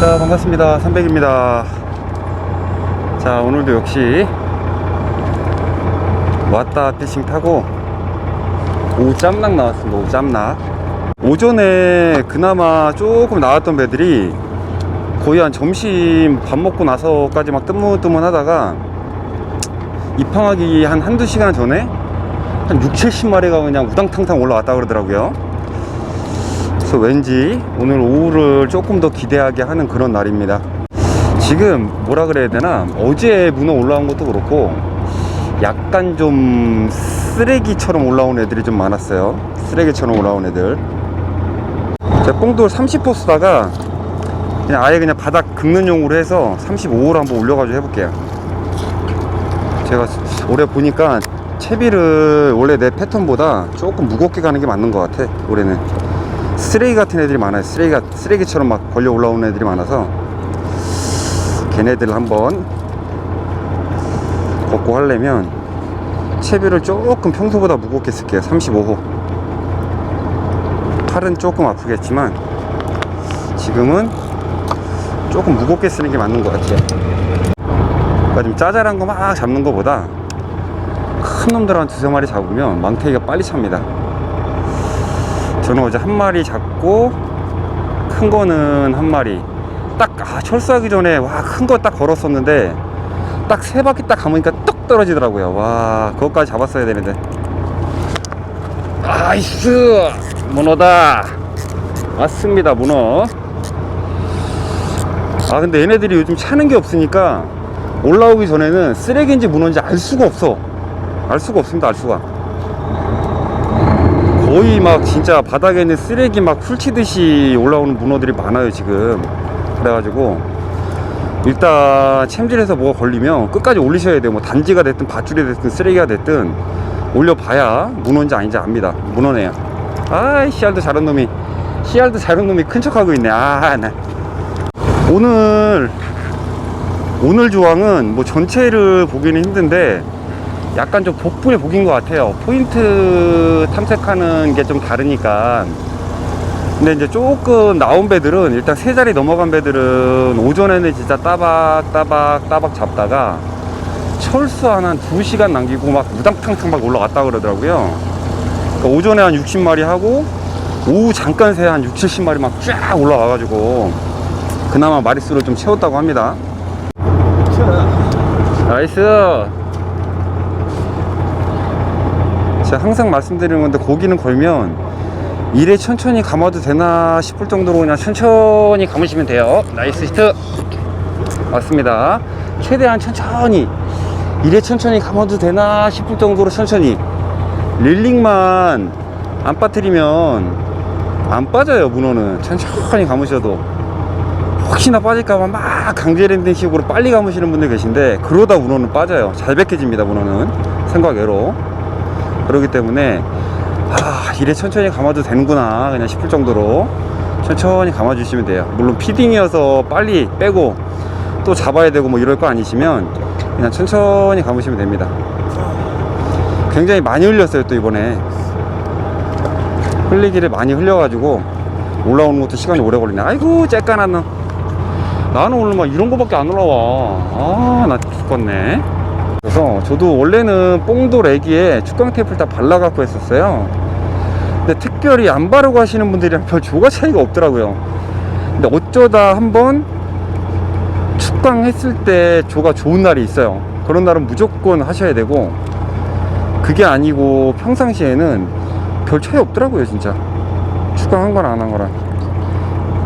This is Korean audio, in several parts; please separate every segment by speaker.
Speaker 1: 자 반갑습니다. 300입니다. 자 오늘도 역시 왔다 피싱 타고 오후 짬낙 나왔습니다 오후 짬낙 오전에 그나마 조금 나왔던 배들이 거의 한 점심 밥 먹고 나서까지 막 뜨문뜨문 하다가 입항하기 한 한두 시간 전에 한 6, 70마리가 그냥 우당탕탕 올라왔다 그러더라고요 그래서 왠지 오늘 오후를 조금 더 기대하게 하는 그런 날입니다. 지금 뭐라 그래야 되나 어제 문어 올라온 것도 그렇고 약간 좀 쓰레기처럼 올라온 애들이 좀 많았어요. 쓰레기처럼 올라온 애들. 제가 뽕돌 30호 쓰다가 그냥 아예 그냥 바닥 긁는 용으로 해서 35호로 한번 올려가지고 해볼게요. 제가 올해 보니까 채비를 원래 내 패턴보다 조금 무겁게 가는 게 맞는 것 같아 올해는 쓰레기 같은 애들이 많아요. 쓰레기가 쓰레기처럼 막 걸려 올라오는 애들이 많아서 걔네들 한번 걷고 하려면 채비를 조금 평소보다 무겁게 쓸게요. 35호. 팔은 조금 아프겠지만 지금은 조금 무겁게 쓰는 게 맞는 것 같아요. 그러니까 좀 짜잘한 거 막 잡는 것보다 큰 놈들 한 두세 마리 잡으면 망태기가 빨리 찹니다. 저는 어제 한 마리 잡고 큰 거는 한 마리. 딱 아, 철수하기 전에 와 큰 거 딱 걸었었는데 딱 세 바퀴 딱 감으니까 뚝 떨어지더라고요. 와 그것까지 잡았어야 되는데. 나이스! 문어다. 왔습니다 문어. 아 근데 얘네들이 요즘 차는 게 없으니까 올라오기 전에는 쓰레기인지 문어인지 알 수가 없어. 알 수가 없습니다 알 수가 거의 막 진짜 바닥에 있는 쓰레기 막 훑치듯이 올라오는 문어들이 많아요 지금. 그래가지고 일단 챔질해서 뭐가 걸리면 끝까지 올리셔야 돼요. 뭐 단지가 됐든 밧줄이 됐든 쓰레기가 됐든 올려봐야 문어인지 아닌지 압니다. 문어네요. 아이 씨알도 잘한 놈이 씨알도 잘한 놈이 큰 척하고 있네. 아나 오늘 오늘 조항은 뭐 전체를 보기는 힘든데 약간 좀 복불의 복인 것 같아요. 포인트 탐색하는 게 좀 다르니까. 근데 이제 조금 나온 배들은 일단 세 자리 넘어간 배들은 오전에는 진짜 따박 따박 따박 잡다가 철수 한한두 시간 남기고 막 우당탕탕 막 올라갔다 그러더라고요. 그러니까 오전에 한 60마리 하고 오후 잠깐 새 한 6, 70마리 막 쫙 올라와가지고 그나마 마리수를 좀 채웠다고 합니다. 나이스. 제가 항상 말씀드리는 건데 고기는 걸면 이래 천천히 감아도 되나 싶을 정도로 그냥 천천히 감으시면 돼요. 나이스 히트. 맞습니다. 최대한 천천히 이래 천천히 감아도 되나 싶을 정도로 천천히. 릴링만 안 빠뜨리면 안 빠져요 문어는. 천천히 감으셔도. 혹시나 빠질까봐 막 강제랜딩 식으로 빨리 감으시는 분들 계신데 그러다 문어는 빠져요. 잘 벗겨집니다 문어는. 생각외로 그렇기 때문에 아 이래 천천히 감아도 되는구나 그냥 싶을 정도로 천천히 감아 주시면 돼요. 물론 피딩이어서 빨리 빼고 또 잡아야 되고 뭐 이럴 거 아니시면 그냥 천천히 감으시면 됩니다. 굉장히 많이 흘렸어요 또 이번에. 흘리기를 많이 흘려가지고 올라오는 것도 시간이 오래 걸리네. 아이고 놈 나는. 오늘 막 이런 거밖에 안 올라와. 아 나 죽겠네 그래서 저도 원래는 뽕돌 애기에 축광 테이프를 다 발라갖고 했었어요. 근데 특별히 안 바르고 하시는 분들이랑 별 조가 차이가 없더라고요. 근데 어쩌다 한번 축광 했을 때 조가 좋은 날이 있어요. 그런 날은 무조건 하셔야 되고 그게 아니고 평상시에는 별 차이 없더라고요, 진짜. 축광 한 거랑 안 한 거랑.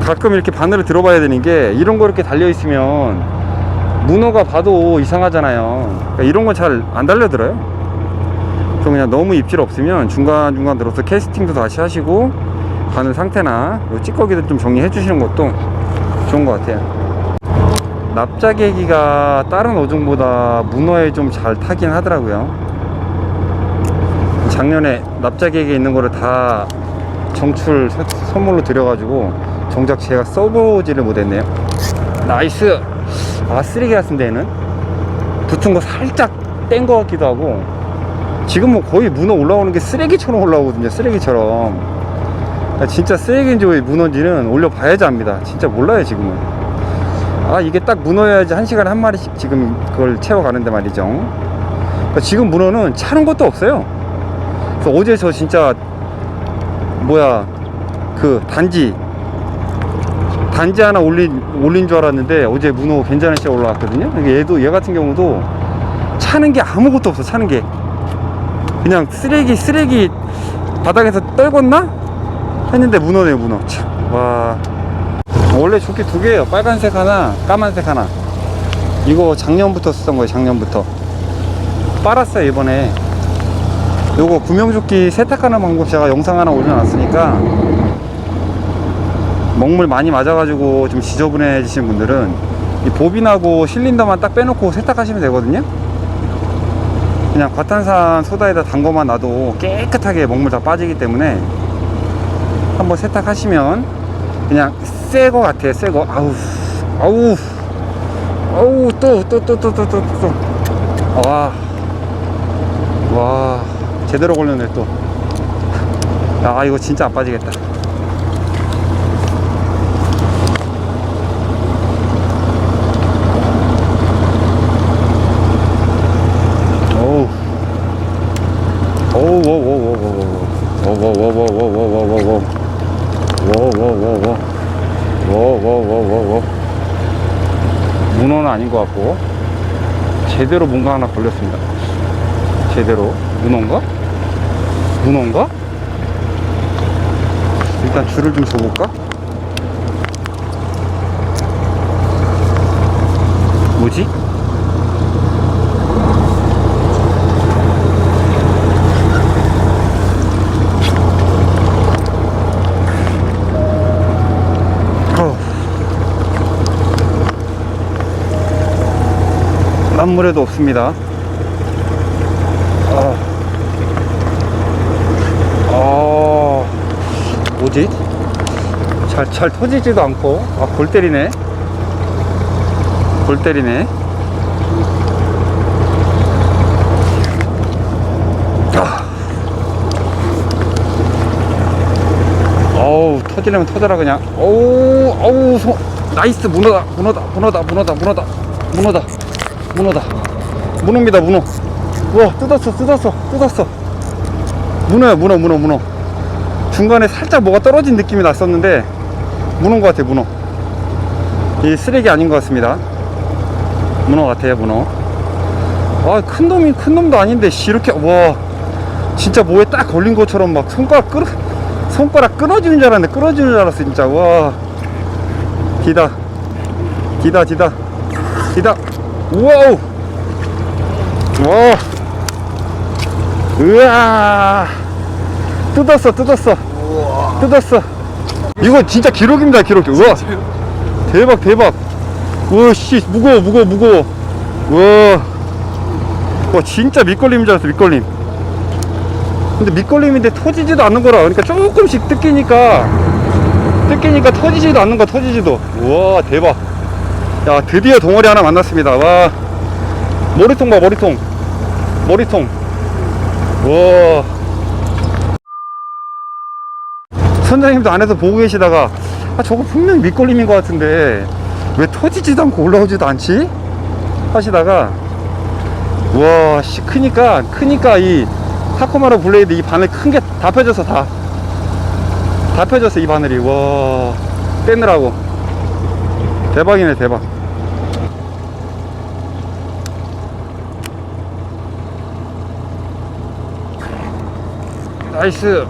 Speaker 1: 가끔 이렇게 바늘을 들어봐야 되는 게 이런 거 이렇게 달려 있으면 문어가 봐도 이상하잖아요. 그러니까 이런 건 잘 안 달려들어요. 그럼 그냥 너무 입질 없으면 중간중간 들어서 캐스팅도 다시 하시고 바늘 상태나 요 찌꺼기도 좀 정리해 주시는 것도 좋은 것 같아요. 납작애기가 다른 어종보다 문어에 좀 잘 타긴 하더라고요. 작년에 납작애기 있는 거를 다 정출 서- 선물로 드려가지고 정작 제가 써보지를 못했네요. 나이스! 아 쓰레기 같은데 얘는? 붙은 거 살짝 뗀 거 같기도 하고. 지금 뭐 거의 문어 올라오는 게 쓰레기처럼 올라오거든요 쓰레기처럼. 아, 진짜 쓰레기인지 왜 문어인지는 올려봐야지 압니다. 진짜 몰라요 지금은. 아 이게 딱 문어여야지 한 시간에 한 마리씩 지금 그걸 채워가는데 말이죠. 그러니까 지금 문어는 차는 것도 없어요. 그래서 어제 저 진짜 뭐야 그 단지 단지 하나 올린, 올린 줄 알았는데 어제 문어 괜찮은 시에 올라왔거든요. 얘도, 얘 같은 경우도 차는 게 아무것도 없어, 차는 게. 그냥 쓰레기, 쓰레기 바닥에서 떨궜나? 했는데 문어네요, 문어. 참, 와. 원래 조끼 두 개예요. 빨간색 하나, 까만색 하나. 이거 작년부터 쓰던 거예요, 작년부터. 빨았어요, 이번에. 요거 구명조끼 세탁하는 방법 제가 영상 하나 올려놨으니까 먹물 많이 맞아가지고 좀 지저분해지신 분들은 이 보빈하고 실린더만 딱 빼놓고 세탁하시면 되거든요. 그냥 과탄산 소다에다 단 거만 놔도 깨끗하게 먹물 다 빠지기 때문에 한번 세탁하시면 그냥 새 거 같아요. 새 거. 아우, 아우, 아우, 또 또 또 또 또또와와 아, 제대로 걸렸네 또. 아, 이거 진짜 안 빠지겠다. 제대로 뭔가 하나 걸렸습니다 제대로 문어인가? 문어인가? 일단 줄을 좀 줘볼까? 뭐지? 만물에도 없습니다. 아, 아, 뭐지? 잘, 잘 터지지도 않고, 아, 골 때리네. 골 때리네. 아. 어우, 터지려면 터져라, 그냥. 어우, 어우, 소, 나이스, 문어다, 문어다, 문어다, 문어다, 문어다, 문어다, 문어다. 문어입니다, 문어. 우와, 뜯었어, 뜯었어, 뜯었어. 문어야, 문어, 문어, 문어. 중간에 살짝 뭐가 떨어진 느낌이 났었는데, 문어인 것 같아, 문어. 이 쓰레기 아닌 것 같습니다. 문어 같아요, 문어. 아, 큰 놈이 큰 놈도 아닌데, 씨, 이렇게, 와, 진짜 뭐에 딱 걸린 것처럼 막 손가락 끌어, 손가락 끊어지는 줄 알았는데, 끊어지는 줄 알았어, 진짜. 와, 기다. 기다, 기다. 기다. 우와우! 와, 으아, 뜯었어, 뜯었어. 뜯었어. 이거 진짜 기록입니다, 기록. 우와. 대박, 대박. 우와, 씨, 무거워, 무거워, 무거워. 우와. 와, 진짜 밑걸림인 줄 알았어, 밑걸림. 근데 밑걸림인데 터지지도 않는 거라. 그러니까 조금씩 뜯기니까, 뜯기니까 터지지도 않는 거, 터지지도. 우와, 대박. 야, 드디어 동어리 하나 만났습니다. 와. 머리통 봐, 머리통. 머리통. 와. 선장님도 안에서 보고 계시다가, 아, 저거 분명히 밑걸림인 것 같은데, 왜 터지지도 않고 올라오지도 않지? 하시다가, 와, 씨, 크니까, 크니까 이 타코마루 블레이드 이 바늘 큰 게 다 펴졌어, 다. 다 펴졌어, 이 바늘이. 와, 떼느라고. 대박이네, 대박. 나이스.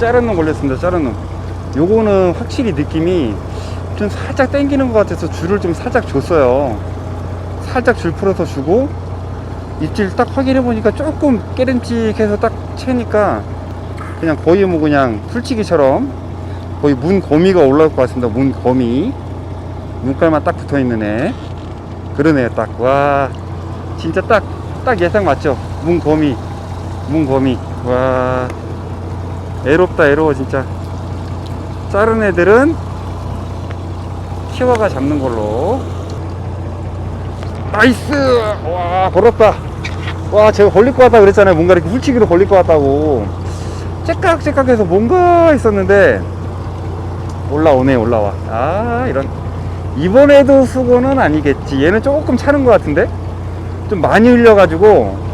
Speaker 1: 자른 놈 걸렸습니다, 자른 놈. 요거는 확실히 느낌이 좀 살짝 당기는 것 같아서 줄을 좀 살짝 줬어요. 살짝 줄 풀어서 주고 입질 딱 확인해 보니까 조금 깨름직해서 딱 채니까 그냥 거의 뭐 그냥 풀치기처럼 거의 문 거미가 올라올 것 같습니다. 문 거미 눈깔만 딱 붙어 있는 애 그러네요. 딱 와 진짜 딱 딱 예상 맞죠? 문 거미 문 거미 와 애롭다 애로워 진짜. 자른 애들은 키워가 잡는 걸로. 나이스! 와 걸었다. 와 제가 걸릴 것 같다 그랬잖아요. 뭔가 이렇게 훌치기로 걸릴 것 같다고. 째깍째깍해서 뭔가 있었는데 올라오네 올라와. 아 이런. 이번에도 수고는 아니겠지. 얘는 조금 차는 것 같은데? 좀 많이 흘려가지고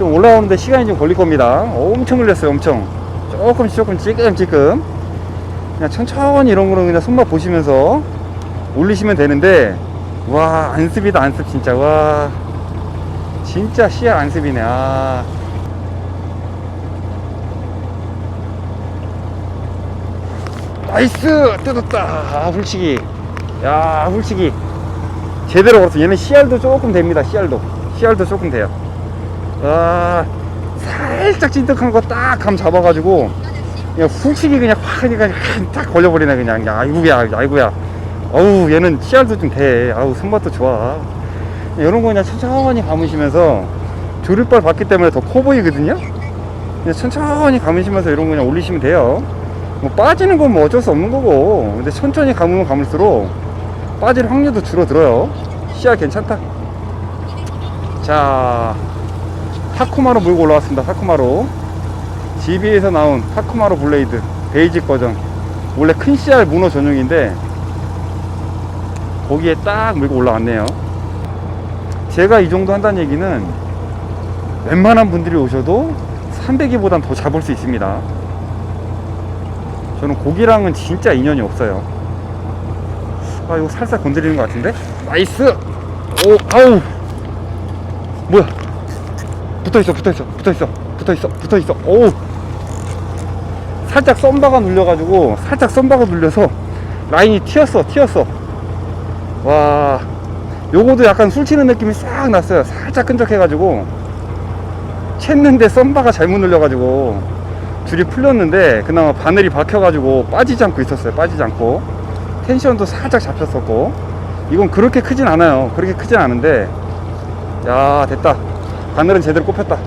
Speaker 1: 좀 올라오는데 시간이 좀 걸릴 겁니다. 엄청 흘렸어요 엄청. 조금씩 조금 찌끔찌끔. 그냥 천천히 이런 거는 그냥 손맛 보시면서 올리시면 되는데 와 안습이다 안습 진짜. 와 진짜 씨알 안습이네. 아. 나이스! 뜯었다. 아, 훌치기 야 훌치기 제대로 걸었어. 얘는 씨알도 조금 됩니다 씨알도. 씨알도 조금 돼요 아 살짝 찐득한 거 딱 감 잡아가지고 그냥 훌치기 그냥 확 그냥 딱 걸려버리네 그냥. 야, 아이구야 아이구야. 어우 얘는 씨알도 좀 돼 아우 손맛도 좋아. 이런 거 그냥 천천히 감으시면서 조립발 받기 때문에 더 커 보이거든요? 그냥 천천히 감으시면서 이런 거 그냥 올리시면 돼요. 뭐 빠지는 건 뭐 어쩔 수 없는 거고. 근데 천천히 감으면 감을수록 빠질 확률도 줄어들어요. 씨알 괜찮다. 자 타쿠마로 물고 올라왔습니다. 타쿠마로. GB에서 나온 타쿠마로 블레이드 베이직 버전. 원래 큰 씨알 문어 전용인데 거기에 딱 물고 올라왔네요. 제가 이 정도 한다는 얘기는 웬만한 분들이 오셔도 300기보단 더 잡을 수 있습니다. 저는 고기랑은 진짜 인연이 없어요. 아 이거 살살 건드리는 것 같은데? 나이스! 오 아우! 뭐야 붙어있어 붙어있어 붙어있어 붙어있어 붙어있어. 오 살짝 썸바가 눌려가지고 살짝 썸바가 눌려서 라인이 튀었어 튀었어. 와. 요거도 약간 술 치는 느낌이 싹 났어요. 살짝 끈적해가지고. 챘는데 썸바가 잘못 눌려가지고 줄이 풀렸는데 그나마 바늘이 박혀가지고 빠지지 않고 있었어요. 빠지지 않고. 텐션도 살짝 잡혔었고. 이건 그렇게 크진 않아요. 그렇게 크진 않은데. 야 됐다 바늘은 제대로 꼽혔다.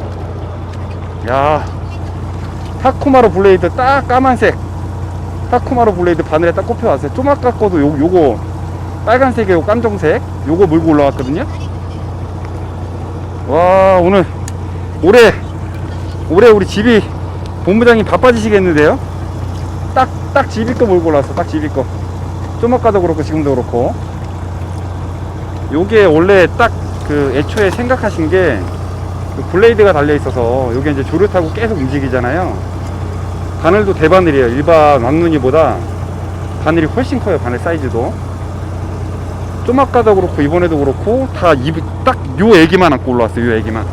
Speaker 1: 야 타쿠마로 블레이드 딱 까만색 타쿠마로 블레이드 바늘에 딱 꼽혀왔어요. 좀 아까 거도 요, 요거 빨간색에 요 깜정색 요거 물고 올라왔거든요. 와 오늘 올해 올해 우리 집이 본부장님 바빠지시겠는데요. 딱 딱 집이 거 몰고 올라왔어. 딱 집이 거좀 아까도 그렇고 지금도 그렇고. 요게 원래 딱 그 애초에 생각하신 게그 블레이드가 달려 있어서 요게 이제 조류 타고 계속 움직이잖아요. 바늘도 대바늘이에요. 일반 왕눈이보다 바늘이 훨씬 커요 바늘 사이즈도. 좀 아까도 그렇고 이번에도 그렇고 다 입이 딱요 애기만 안고 올라왔어요 요 애기만.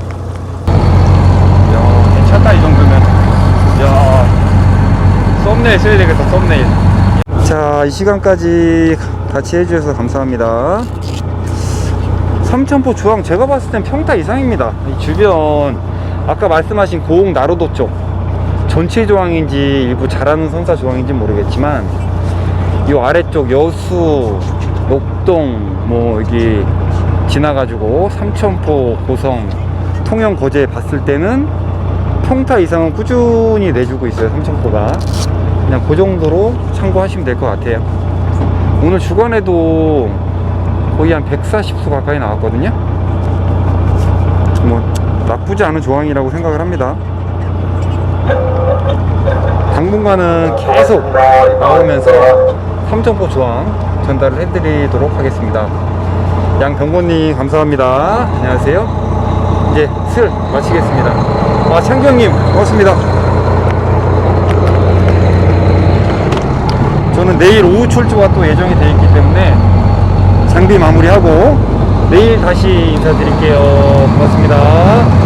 Speaker 1: 야 괜찮다 이 정도면. 야 썸네일 써야 되겠다 썸네일. 자 이 시간까지 같이 해주셔서 감사합니다 삼천포 주황 제가 봤을 땐 평타 이상입니다. 이 주변 아까 말씀하신 고흥 나로도 쪽 전체 조항인지 일부 잘하는 선사 조항인지 모르겠지만 이 아래쪽 여수 녹동 뭐 여기 지나가지고 삼천포 고성 통영 거제 봤을 때는 평타 이상은 꾸준히 내주고 있어요 삼천포가. 그냥 그 정도로 참고하시면 될 것 같아요. 오늘 주간에도 거의 한 140수 가까이 나왔거든요. 뭐 나쁘지 않은 조항이라고 생각을 합니다. 당분간은 계속 나오면서 삼천포 조항 전달을 해드리도록 하겠습니다. 양병곤님 감사합니다. 안녕하세요. 이제 슬 마치겠습니다. 아 창경님 고맙습니다. 저는 내일 오후 출조가 또 예정이 되어 있기 때문에 장비 마무리하고 내일 다시 인사드릴게요. 고맙습니다.